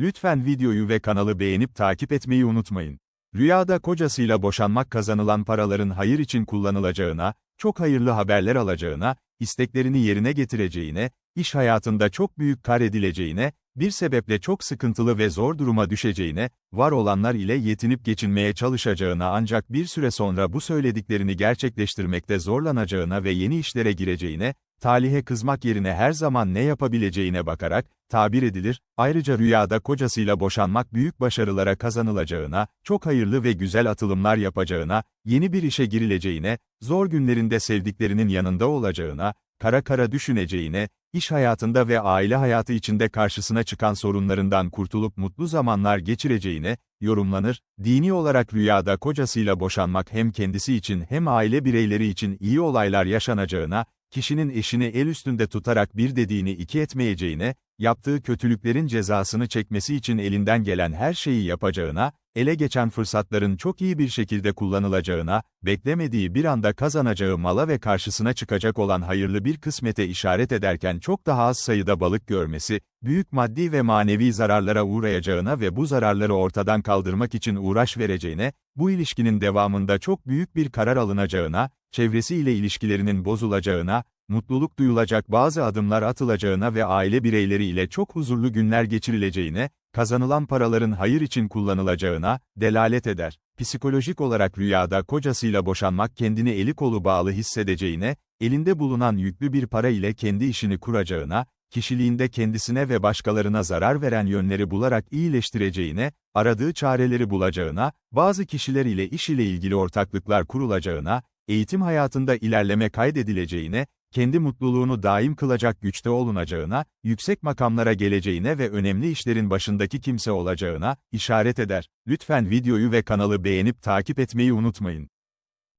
Lütfen videoyu ve kanalı beğenip takip etmeyi unutmayın. Rüyada kocasıyla boşanmak kazanılan paraların hayır için kullanılacağına, çok hayırlı haberler alacağına, isteklerini yerine getireceğine, iş hayatında çok büyük kar edileceğine, bir sebeple çok sıkıntılı ve zor duruma düşeceğine, var olanlar ile yetinip geçinmeye çalışacağına ancak bir süre sonra bu söylediklerini gerçekleştirmekte zorlanacağına ve yeni işlere gireceğine, talihe kızmak yerine her zaman ne yapabileceğine bakarak, tabir edilir, ayrıca rüyada kocasıyla boşanmak büyük başarılara kazanılacağına, çok hayırlı ve güzel atılımlar yapacağına, yeni bir işe girileceğine, zor günlerinde sevdiklerinin yanında olacağına, kara kara düşüneceğine, iş hayatında ve aile hayatı içinde karşısına çıkan sorunlarından kurtulup mutlu zamanlar geçireceğine, yorumlanır, dini olarak rüyada kocasıyla boşanmak hem kendisi için hem aile bireyleri için iyi olaylar yaşanacağına, kişinin eşini el üstünde tutarak bir dediğini iki etmeyeceğine, yaptığı kötülüklerin cezasını çekmesi için elinden gelen her şeyi yapacağına, ele geçen fırsatların çok iyi bir şekilde kullanılacağına, beklemediği bir anda kazanacağı mala ve karşısına çıkacak olan hayırlı bir kısmete işaret ederken çok daha az sayıda balık görmesi, büyük maddi ve manevi zararlara uğrayacağına ve bu zararları ortadan kaldırmak için uğraş vereceğine, bu ilişkinin devamında çok büyük bir karar alınacağına, çevresiyle ilişkilerinin bozulacağına, mutluluk duyulacak bazı adımlar atılacağına ve aile bireyleri ile çok huzurlu günler geçirileceğine, kazanılan paraların hayır için kullanılacağına, delalet eder. Psikolojik olarak rüyada kocasıyla boşanmak kendini eli kolu bağlı hissedeceğine, elinde bulunan yüklü bir para ile kendi işini kuracağına, kişiliğinde kendisine ve başkalarına zarar veren yönleri bularak iyileştireceğine, aradığı çareleri bulacağına, bazı kişiler ile iş ile ilgili ortaklıklar kurulacağına, eğitim hayatında ilerleme kaydedileceğine, kendi mutluluğunu daim kılacak güçte olunacağına, yüksek makamlara geleceğine ve önemli işlerin başındaki kimse olacağına işaret eder. Lütfen videoyu ve kanalı beğenip takip etmeyi unutmayın.